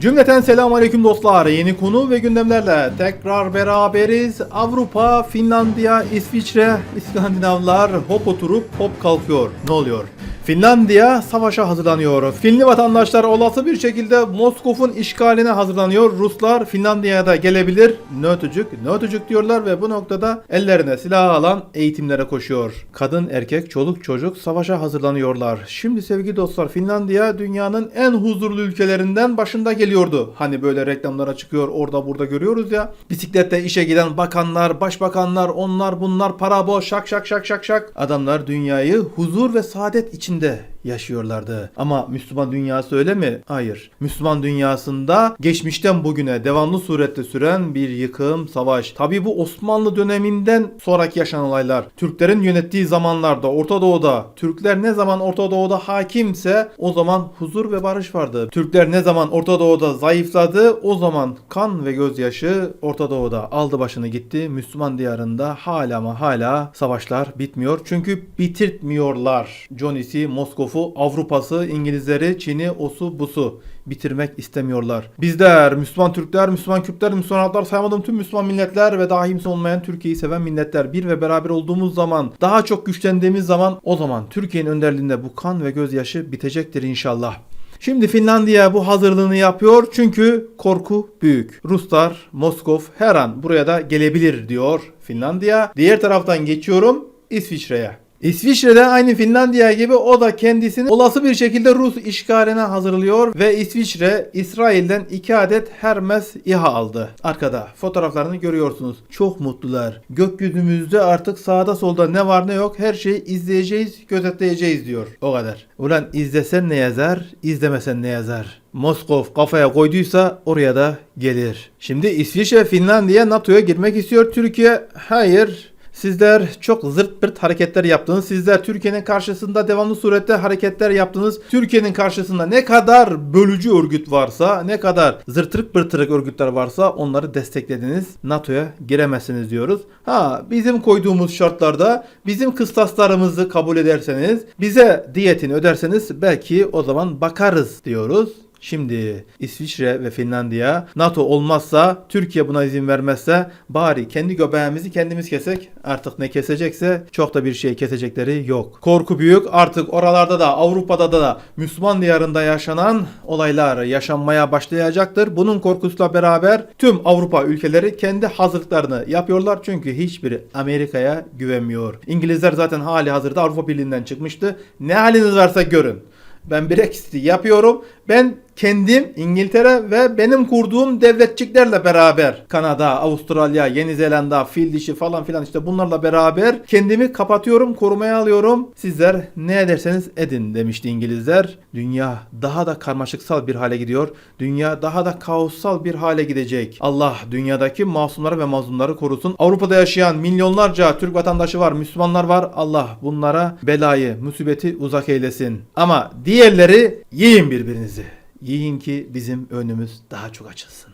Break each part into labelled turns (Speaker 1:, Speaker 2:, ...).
Speaker 1: Cümleten selamun aleyküm dostlar. Yeni konu ve gündemlerle tekrar beraberiz. Avrupa, Finlandiya, İsviçre, İskandinavlar hop oturup hop kalkıyor. Ne oluyor? Finlandiya savaşa hazırlanıyor. Finli vatandaşlar olası bir şekilde Moskov'un işgaline hazırlanıyor. Ruslar Finlandiya'ya da gelebilir. Nötücük, nötücük diyorlar ve bu noktada ellerine silah alan eğitimlere koşuyor. Kadın, erkek, çoluk, çocuk savaşa hazırlanıyorlar. Şimdi sevgili dostlar Finlandiya dünyanın en huzurlu ülkelerinden başında geliyordu. Hani böyle reklamlara çıkıyor orada burada görüyoruz ya. Bisiklette işe giden bakanlar, başbakanlar, onlar bunlar para bol şak şak şak şak şak. Adamlar dünyayı huzur ve saadet içinde içinde yaşıyorlardı. Ama Müslüman dünyası öyle mi? Hayır. Müslüman dünyasında geçmişten bugüne devamlı surette süren bir yıkım, savaş. Tabi bu Osmanlı döneminden sonraki yaşanan olaylar. Türklerin yönettiği zamanlarda Orta Doğu'da Türkler ne zaman Orta Doğu'da hakimse o zaman huzur ve barış vardı. Türkler ne zaman Orta Doğu'da zayıfladı o zaman kan ve gözyaşı Orta Doğu'da aldı başını gitti. Müslüman diyarında hala ama hala savaşlar bitmiyor. Çünkü bitirtmiyorlar. Johnny'si, Moskov'u, Avrupa'sı, İngilizleri, Çin'i, osu, busu bitirmek istemiyorlar. Bizler, Müslüman Türkler, Müslüman Kürtler, Müslüman halklar saymadığım tüm Müslüman milletler ve dahi olmayan Türkiye'yi seven milletler bir ve beraber olduğumuz zaman, daha çok güçlendiğimiz zaman o zaman Türkiye'nin önderliğinde bu kan ve gözyaşı bitecektir inşallah. Şimdi Finlandiya bu hazırlığını yapıyor çünkü korku büyük. Ruslar, Moskov her an buraya da gelebilir diyor Finlandiya. Diğer taraftan geçiyorum İsviçre'ye. İsviçre'de aynı Finlandiya gibi o da kendisini olası bir şekilde Rus işgaline hazırlıyor ve İsviçre İsrail'den iki adet Hermes İHA aldı. Arkada fotoğraflarını görüyorsunuz. Çok mutlular. Gökyüzümüzde artık sağda solda ne var ne yok her şeyi izleyeceğiz, gözetleyeceğiz diyor. O kadar. Ulan izlesen ne yazar, izlemesen ne yazar. Moskov kafaya koyduysa oraya da gelir. Şimdi İsviçre Finlandiya NATO'ya girmek istiyor. Türkiye hayır Sizler çok zırt pırt hareketler yaptınız. Sizler Türkiye'nin karşısında devamlı surette hareketler yaptınız. Türkiye'nin karşısında ne kadar bölücü örgüt varsa, ne kadar zırtırık pırtırık örgütler varsa onları desteklediniz. NATO'ya giremezsiniz diyoruz. Ha bizim koyduğumuz şartlarda bizim kıstaslarımızı kabul ederseniz, bize diyetini öderseniz belki o zaman bakarız diyoruz. Şimdi İsviçre ve Finlandiya NATO olmazsa Türkiye buna izin vermezse bari kendi göbeğimizi kendimiz kesek artık ne kesecekse çok da bir şey kesecekleri yok. Korku büyük artık oralarda da Avrupa'da da Müslüman diyarında yaşanan olaylar yaşanmaya başlayacaktır. Bunun korkusuyla beraber tüm Avrupa ülkeleri kendi hazırlıklarını yapıyorlar çünkü hiçbiri Amerika'ya güvenmiyor. İngilizler zaten hali hazırda Avrupa Birliği'nden çıkmıştı. Ne haliniz varsa görün. Ben Brexit'i yapıyorum. Ben kendim İngiltere ve benim kurduğum devletçiklerle beraber Kanada, Avustralya, Yeni Zelanda, fil dişi falan filan işte bunlarla beraber kendimi kapatıyorum, korumaya alıyorum. Sizler ne ederseniz edin demişti İngilizler. Dünya daha da karmaşıksal bir hale gidiyor. Dünya daha da kaossal bir hale gidecek. Allah dünyadaki masumları ve mazlumları korusun. Avrupa'da yaşayan milyonlarca Türk vatandaşı var, Müslümanlar var. Allah bunlara belayı, musibeti uzak eylesin. Ama diğerleri yiyin birbirinizi. Yiyin ki bizim önümüz daha çok açılsın.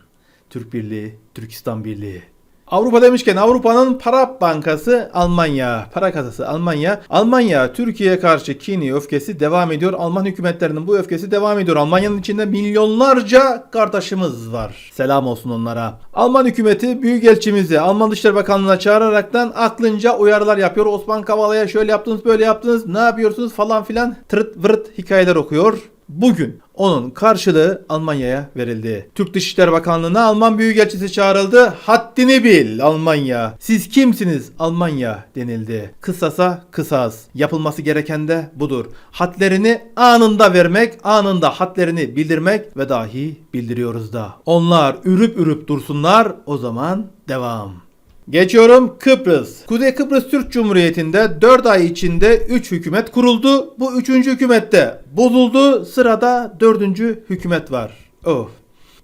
Speaker 1: Türk Birliği, Türkistan Birliği. Avrupa demişken Avrupa'nın para bankası Almanya, para kasası Almanya. Almanya Türkiye'ye karşı kini öfkesi devam ediyor. Alman hükümetlerinin bu öfkesi devam ediyor. Almanya'nın içinde milyonlarca kardeşimiz var. Selam olsun onlara. Alman hükümeti Büyükelçimizi Alman Dışişleri Bakanlığı'na çağıraraktan aklınca uyarılar yapıyor. Osman Kavala'ya şöyle yaptınız böyle yaptınız ne yapıyorsunuz falan filan tırt vırt hikayeler okuyor. Bugün onun karşılığı Almanya'ya verildi. Türk Dışişleri Bakanlığı'na Alman Büyükelçisi çağrıldı. Haddini bil Almanya. Siz kimsiniz Almanya denildi. Kısasa kısas. Yapılması gereken de budur. Hatlerini anında vermek, anında hatlerini bildirmek ve dahi bildiriyoruz da. Onlar ürüp ürüp dursunlar o zaman devam. Geçiyorum Kıbrıs. Kuzey Kıbrıs Türk Cumhuriyeti'nde 4 ay içinde 3 hükümet kuruldu. Bu 3. hükümette bozuldu. Sırada 4. hükümet var. Of.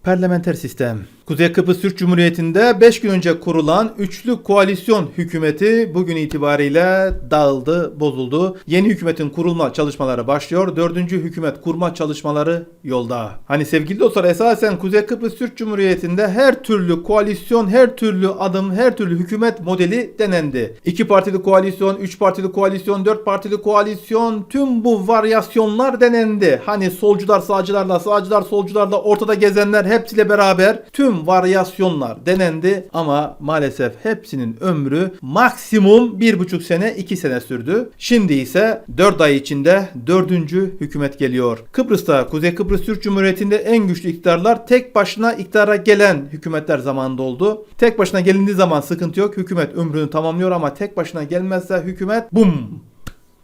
Speaker 1: Parlamenter sistem. Kuzey Kıbrıs Türk Cumhuriyeti'nde 5 gün önce kurulan üçlü koalisyon hükümeti bugün itibariyle dağıldı, bozuldu. Yeni hükümetin kurulma çalışmaları başlıyor. Dördüncü hükümet kurma çalışmaları yolda. Hani sevgili dostlar esasen Kuzey Kıbrıs Türk Cumhuriyeti'nde her türlü koalisyon, her türlü adım, her türlü hükümet modeli denendi. İki partili koalisyon, üç partili koalisyon, dört partili koalisyon tüm bu varyasyonlar denendi. Hani solcular sağcılarla, sağcılar solcularla ortada gezenler hepsiyle beraber tüm varyasyonlar denendi ama maalesef hepsinin ömrü maksimum bir buçuk sene iki sene sürdü. Şimdi ise 4 ay içinde dördüncü hükümet geliyor. Kıbrıs'ta Kuzey Kıbrıs Türk Cumhuriyeti'nde en güçlü iktidarlar tek başına iktidara gelen hükümetler zamanında oldu. Tek başına gelindiği zaman sıkıntı yok. Hükümet ömrünü tamamlıyor ama tek başına gelmezse hükümet bum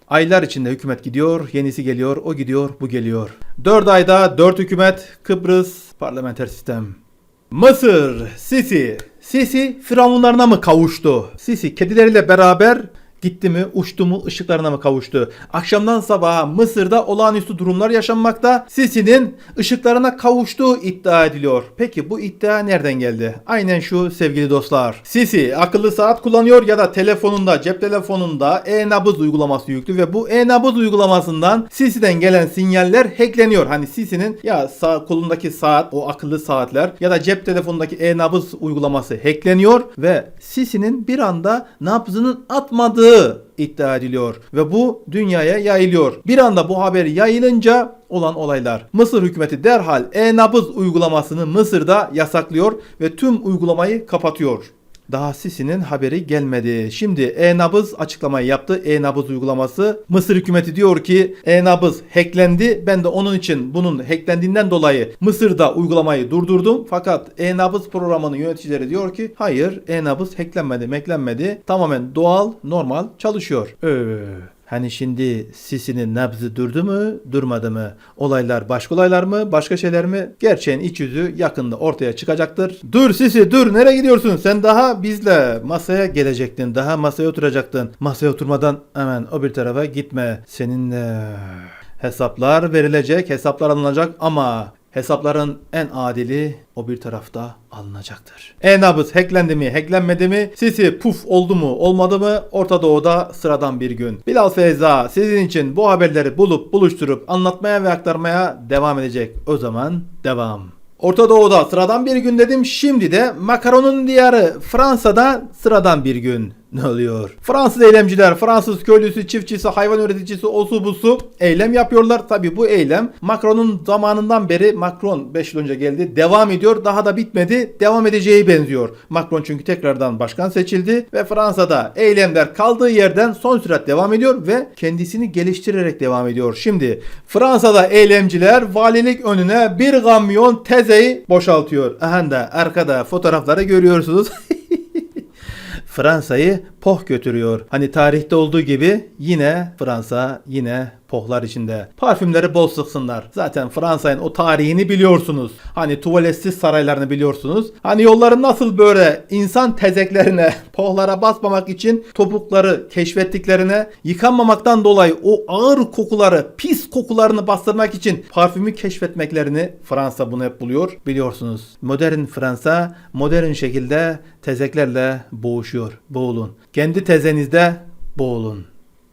Speaker 1: Aylar içinde hükümet gidiyor, yenisi geliyor, o gidiyor, bu geliyor. 4 ayda 4 hükümet, Kıbrıs, parlamenter sistem. Mısır, Sisi. Sisi firavunlarına mı kavuştu? Sisi kedileriyle beraber gitti mi, uçtu mu, ışıklarına mı kavuştu? Akşamdan sabaha Mısır'da olağanüstü durumlar yaşanmakta. Sisi'nin ışıklarına kavuştuğu iddia ediliyor. Peki bu iddia nereden geldi? Aynen şu sevgili dostlar. Sisi akıllı saat kullanıyor ya da telefonunda, cep telefonunda e-nabız uygulaması yüklü ve bu e-nabız uygulamasından Sisi'den gelen sinyaller hackleniyor. Hani Sisi'nin ya sağ kolundaki saat, o akıllı saatler ya da cep telefonundaki e-nabız uygulaması hackleniyor ve Sisi'nin bir anda nabzının atmadığı iddia ediliyor ve bu dünyaya yayılıyor. Bir anda bu haber yayılınca olan olaylar. Mısır hükümeti derhal e-nabız uygulamasını Mısır'da yasaklıyor ve tüm uygulamayı kapatıyor. Daha Sisi'nin haberi gelmedi. Şimdi e-nabız açıklamayı yaptı. E-nabız uygulaması. Mısır hükümeti diyor ki e-nabız hacklendi. Ben de onun için bunun hacklendiğinden dolayı Mısır'da uygulamayı durdurdum. Fakat e-nabız programının yöneticileri diyor ki hayır e-nabız hacklenmedi, meklenmedi. Tamamen doğal, normal çalışıyor. Öö. Hani şimdi Sisi'nin nabzı durdu mu, durmadı mı? Olaylar başka olaylar mı, başka şeyler mi? Gerçeğin iç yüzü yakında ortaya çıkacaktır. Dur Sisi dur nereye gidiyorsun? Sen daha bizle masaya gelecektin. Daha masaya oturacaktın. Masaya oturmadan hemen o bir tarafa gitme. Seninle hesaplar verilecek, hesaplar alınacak ama Hesapların en adili o bir tarafta alınacaktır. E-nabız hacklendi mi, hacklenmedi mi? Sisi puf oldu mu, olmadı mı? Orta Doğu'da sıradan bir gün. Bilal Feyza sizin için bu haberleri bulup buluşturup anlatmaya ve aktarmaya devam edecek. O zaman devam. Orta Doğu'da sıradan bir gün dedim. Şimdi de makaronun diyarı Fransa'da sıradan bir gün. Ne oluyor? Fransız eylemciler, Fransız köylüsü, çiftçisi, hayvan üreticisi, osu busu eylem yapıyorlar. Tabi bu eylem Macron'un zamanından beri Macron 5 yıl önce geldi. Devam ediyor. Daha da bitmedi. Devam edeceği benziyor. Macron çünkü tekrardan başkan seçildi ve Fransa'da eylemler kaldığı yerden son sürat devam ediyor ve kendisini geliştirerek devam ediyor. Şimdi Fransa'da eylemciler valilik önüne bir kamyon tezeyi boşaltıyor. Aha da arkada fotoğrafları görüyorsunuz. França aí, poh götürüyor. Hani tarihte olduğu gibi yine Fransa yine pohlar içinde. Parfümleri bol sıksınlar. Zaten Fransa'nın o tarihini biliyorsunuz. Hani tuvaletsiz saraylarını biliyorsunuz. Hani yolların nasıl böyle insan tezeklerine, pohlara basmamak için topukları keşfettiklerine, yıkanmamaktan dolayı o ağır kokuları, pis kokularını bastırmak için parfümü keşfetmeklerini Fransa bunu hep buluyor. Biliyorsunuz. Modern Fransa modern şekilde tezeklerle boğuşuyor. Boğulun. Kendi tezenizde boğulun.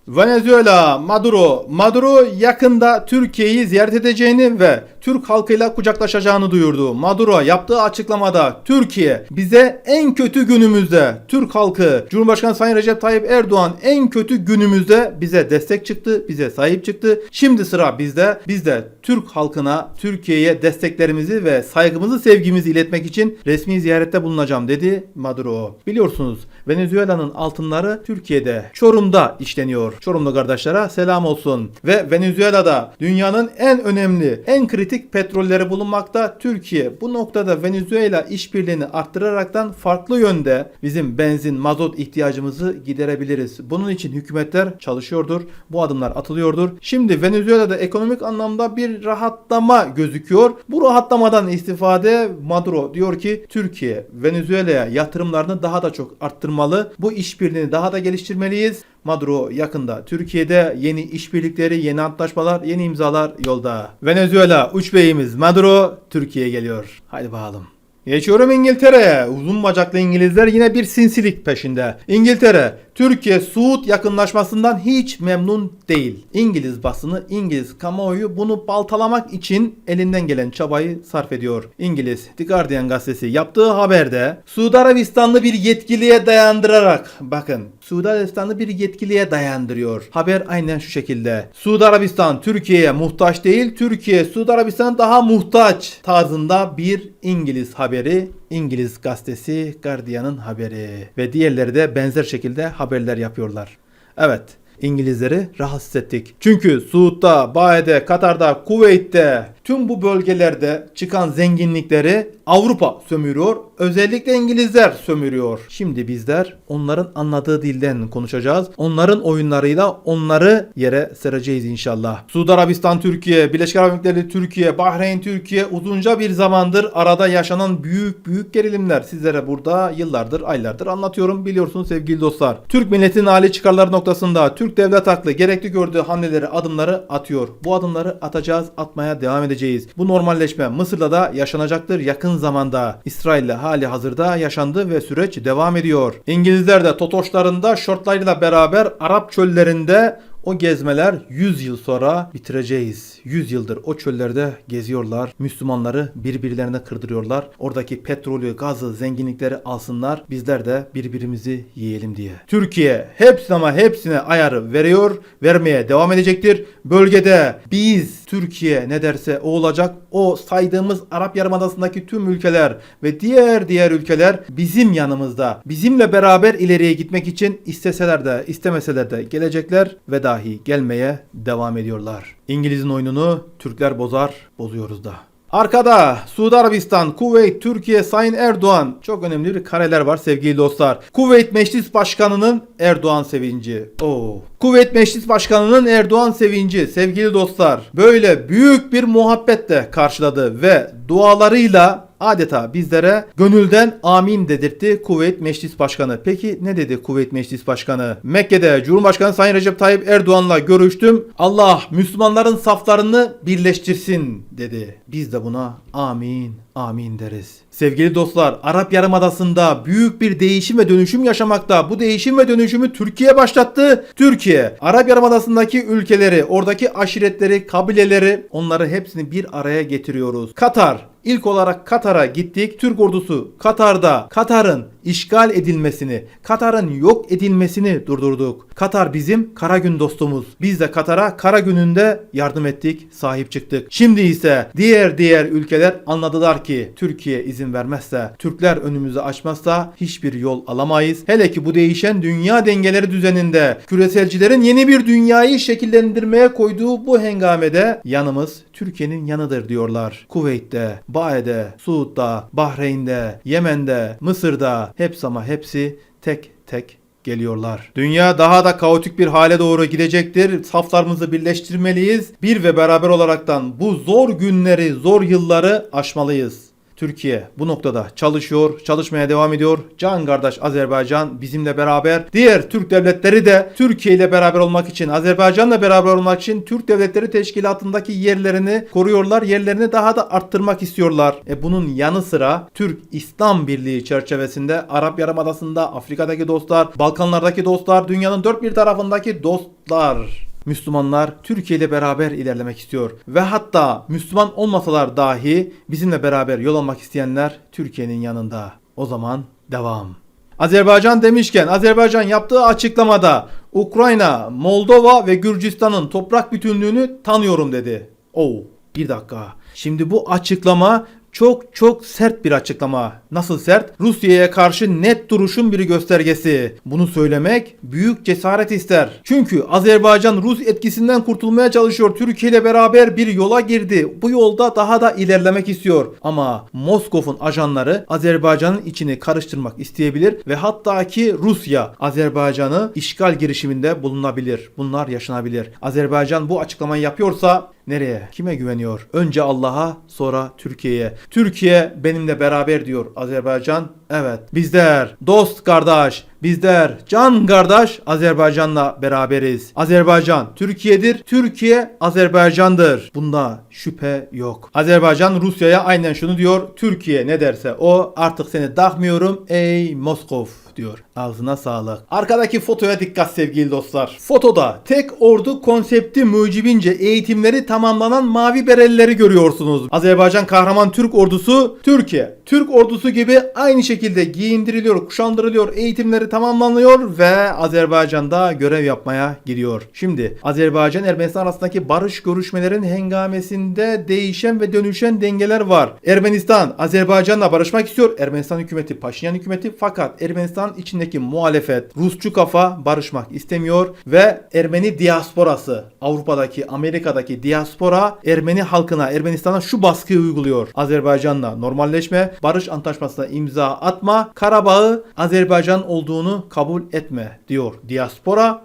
Speaker 1: Venezuela, Maduro. Maduro yakında Türkiye'yi ziyaret edeceğini ve Türk halkıyla kucaklaşacağını duyurdu. Maduro yaptığı açıklamada Türkiye bize en kötü günümüzde Türk halkı Cumhurbaşkanı Sayın Recep Tayyip Erdoğan en kötü günümüzde bize destek çıktı, bize sahip çıktı. Şimdi sıra bizde. Biz de Türk halkına, Türkiye'ye desteklerimizi ve saygımızı, sevgimizi iletmek için resmi ziyarette bulunacağım dedi Maduro. Biliyorsunuz Venezuela'nın altınları Türkiye'de, Çorum'da işleniyor. Çorumlu kardeşlere selam olsun. Ve Venezuela'da dünyanın en önemli, en kritik petrolleri bulunmakta. Türkiye bu noktada Venezuela işbirliğini arttıraraktan farklı yönde bizim benzin, mazot ihtiyacımızı giderebiliriz. Bunun için hükümetler çalışıyordur. Bu adımlar atılıyordur. Şimdi Venezuela'da ekonomik anlamda bir rahatlama gözüküyor. Bu rahatlamadan istifade Maduro diyor ki Türkiye Venezuela'ya yatırımlarını daha da çok arttırmalı. Bu işbirliğini daha da geliştirmeliyiz. Maduro yakında Türkiye'de yeni işbirlikleri, yeni antlaşmalar, yeni imzalar yolda. Venezuela uç beyimiz Maduro Türkiye'ye geliyor. Haydi bakalım. Geçiyorum İngiltere'ye. Uzun bacaklı İngilizler yine bir sinsilik peşinde. İngiltere, Türkiye-Suud yakınlaşmasından hiç memnun değil. İngiliz basını, İngiliz kamuoyu bunu baltalamak için elinden gelen çabayı sarf ediyor. İngiliz The Guardian gazetesi yaptığı haberde Suudi Arabistanlı bir yetkiliye dayandırarak bakın Suudi Arabistanlı bir yetkiliye dayandırıyor. Haber aynen şu şekilde. Suudi Arabistan Türkiye'ye muhtaç değil, Türkiye Suudi Arabistan'a daha muhtaç tarzında bir İngiliz haberi İngiliz gazetesi Guardian'ın haberi ve diğerleri de benzer şekilde haberler yapıyorlar. Evet, İngilizleri rahatsız ettik. Çünkü Suud'da, Bae'de, Katar'da, Kuveyt'te tüm bu bölgelerde çıkan zenginlikleri Avrupa sömürüyor. Özellikle İngilizler sömürüyor. Şimdi bizler onların anladığı dilden konuşacağız. Onların oyunlarıyla onları yere sereceğiz inşallah. Suudi Arabistan Türkiye, Birleşik Arap Emirlikleri Türkiye, Bahreyn Türkiye uzunca bir zamandır arada yaşanan büyük büyük gerilimler. Sizlere burada yıllardır, aylardır anlatıyorum. Biliyorsunuz sevgili dostlar. Türk milletinin hali çıkarları noktasında Türk devlet aklı gerekli gördüğü hamleleri, adımları atıyor. Bu adımları atacağız, atmaya devam edeceğiz. Bu normalleşme Mısır'da da yaşanacaktır yakın zamanda. İsrail'le hali hazırda yaşandı ve süreç devam ediyor. İngilizler de Totoşlarında şortlarıyla beraber Arap çöllerinde o gezmeler 100 yıl sonra bitireceğiz. 100 yıldır o çöllerde geziyorlar. Müslümanları birbirlerine kırdırıyorlar. Oradaki petrolü, gazı, zenginlikleri alsınlar. Bizler de birbirimizi yiyelim diye. Türkiye hepsine ama hepsine ayarı veriyor. Vermeye devam edecektir. Bölgede biz Türkiye ne derse o olacak. O saydığımız Arap Yarımadası'ndaki tüm ülkeler ve diğer diğer ülkeler bizim yanımızda. Bizimle beraber ileriye gitmek için isteseler de istemeseler de gelecekler ve dahi gelmeye devam ediyorlar. İngiliz'in oyununu Türkler bozar, bozuyoruz da. Arkada Suudi Arabistan, Kuveyt, Türkiye, Sayın Erdoğan. Çok önemli bir kareler var sevgili dostlar. Kuveyt Meclis Başkanı'nın Erdoğan sevinci. Oo. Kuveyt Meclis Başkanı'nın Erdoğan sevinci sevgili dostlar. Böyle büyük bir muhabbetle karşıladı ve dualarıyla adeta bizlere gönülden amin dedirtti Kuveyt Meclis Başkanı. Peki ne dedi Kuveyt Meclis Başkanı? Mekke'de Cumhurbaşkanı Sayın Recep Tayyip Erdoğan'la görüştüm. Allah Müslümanların saflarını birleştirsin dedi. Biz de buna amin amin deriz. Sevgili dostlar, Arap Yarımadası'nda büyük bir değişim ve dönüşüm yaşamakta. Bu değişim ve dönüşümü Türkiye başlattı. Türkiye, Arap Yarımadası'ndaki ülkeleri, oradaki aşiretleri, kabileleri, onları hepsini bir araya getiriyoruz. Katar, İlk olarak Katar'a gittik. Türk ordusu Katar'da Katar'ın işgal edilmesini, Katar'ın yok edilmesini durdurduk. Katar bizim kara gün dostumuz. Biz de Katar'a kara gününde yardım ettik, sahip çıktık. Şimdi ise diğer diğer ülkeler anladılar ki Türkiye izin vermezse, Türkler önümüzü açmazsa hiçbir yol alamayız. Hele ki bu değişen dünya dengeleri düzeninde küreselcilerin yeni bir dünyayı şekillendirmeye koyduğu bu hengamede yanımız Türkiye'nin yanıdır diyorlar. Kuveyt'te, Bae'de, Suud'da, Bahreyn'de, Yemen'de, Mısır'da hepsi ama hepsi tek tek geliyorlar. Dünya daha da kaotik bir hale doğru gidecektir. Saflarımızı birleştirmeliyiz. Bir ve beraber olaraktan bu zor günleri, zor yılları aşmalıyız. Türkiye bu noktada çalışıyor, çalışmaya devam ediyor. Can kardeş Azerbaycan bizimle beraber. Diğer Türk devletleri de Türkiye ile beraber olmak için, Azerbaycan'la beraber olmak için Türk Devletleri Teşkilatı'ndaki yerlerini koruyorlar. Yerlerini daha da arttırmak istiyorlar. E bunun yanı sıra Türk İslam Birliği çerçevesinde Arap Yarımadası'nda Afrika'daki dostlar, Balkanlardaki dostlar, dünyanın dört bir tarafındaki dostlar Müslümanlar Türkiye ile beraber ilerlemek istiyor. Ve hatta Müslüman olmasalar dahi bizimle beraber yol almak isteyenler Türkiye'nin yanında. O zaman devam. Azerbaycan demişken Azerbaycan yaptığı açıklamada Ukrayna, Moldova ve Gürcistan'ın toprak bütünlüğünü tanıyorum dedi. Oo, bir dakika. Şimdi bu açıklama çok çok sert bir açıklama. Nasıl sert? Rusya'ya karşı net duruşun bir göstergesi. Bunu söylemek büyük cesaret ister. Çünkü Azerbaycan Rus etkisinden kurtulmaya çalışıyor. Türkiye ile beraber bir yola girdi. Bu yolda daha da ilerlemek istiyor. Ama Moskov'un ajanları Azerbaycan'ın içini karıştırmak isteyebilir ve hatta ki Rusya Azerbaycan'ı işgal girişiminde bulunabilir. Bunlar yaşanabilir. Azerbaycan bu açıklamayı yapıyorsa Nereye? Kime güveniyor? Önce Allah'a, sonra Türkiye'ye. Türkiye benimle beraber diyor Azerbaycan. Evet bizler dost kardeş bizler can kardeş Azerbaycan'la beraberiz. Azerbaycan Türkiye'dir. Türkiye Azerbaycan'dır. Bunda şüphe yok. Azerbaycan Rusya'ya aynen şunu diyor. Türkiye ne derse o artık seni takmıyorum ey Moskov diyor. Ağzına sağlık. Arkadaki fotoya dikkat sevgili dostlar. Fotoda tek ordu konsepti mucibince eğitimleri tamamlanan mavi berelileri görüyorsunuz. Azerbaycan kahraman Türk ordusu Türkiye. Türk ordusu gibi aynı şekilde giyindiriliyor, kuşandırılıyor, eğitimleri tamamlanıyor ve Azerbaycan'da görev yapmaya gidiyor. Şimdi Azerbaycan Ermenistan arasındaki barış görüşmelerin hengamesinde değişen ve dönüşen dengeler var. Ermenistan Azerbaycan'la barışmak istiyor. Ermenistan hükümeti, Paşinyan hükümeti fakat Ermenistan içindeki muhalefet, Rusçu kafa barışmak istemiyor ve Ermeni diasporası, Avrupa'daki, Amerika'daki diaspora Ermeni halkına, Ermenistan'a şu baskıyı uyguluyor. Azerbaycan'la normalleşme, barış antlaşmasına imza atma, Karabağ'ı Azerbaycan olduğunu kabul etme diyor diaspora.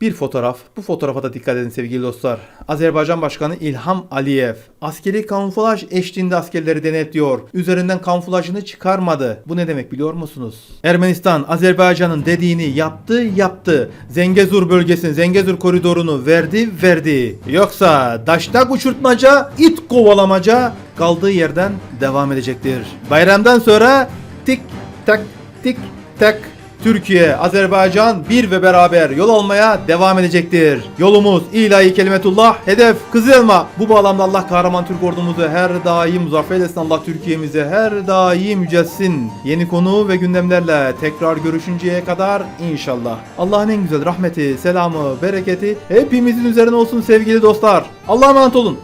Speaker 1: Bir fotoğraf. Bu fotoğrafa da dikkat edin sevgili dostlar. Azerbaycan Başkanı İlham Aliyev askeri kamuflaj eşliğinde askerleri denetliyor. Üzerinden kamuflajını çıkarmadı. Bu ne demek biliyor musunuz? Ermenistan Azerbaycan'ın dediğini yaptı yaptı. Zengezur bölgesinin Zengezur koridorunu verdi verdi. Yoksa daştak uçurtmaca, it kovalamaca kaldığı yerden devam edecektir. Bayramdan sonra tik tak tik tak Türkiye, Azerbaycan bir ve beraber yol almaya devam edecektir. Yolumuz ilahi kelimetullah, hedef Kızılelma. Bu bağlamda Allah kahraman Türk ordumuzu her daim muzaffer etsin. Allah Türkiye'mizi her daim yücelsin. Yeni konu ve gündemlerle tekrar görüşünceye kadar inşallah. Allah'ın en güzel rahmeti, selamı, bereketi hepimizin üzerine olsun sevgili dostlar. Allah'a emanet olun.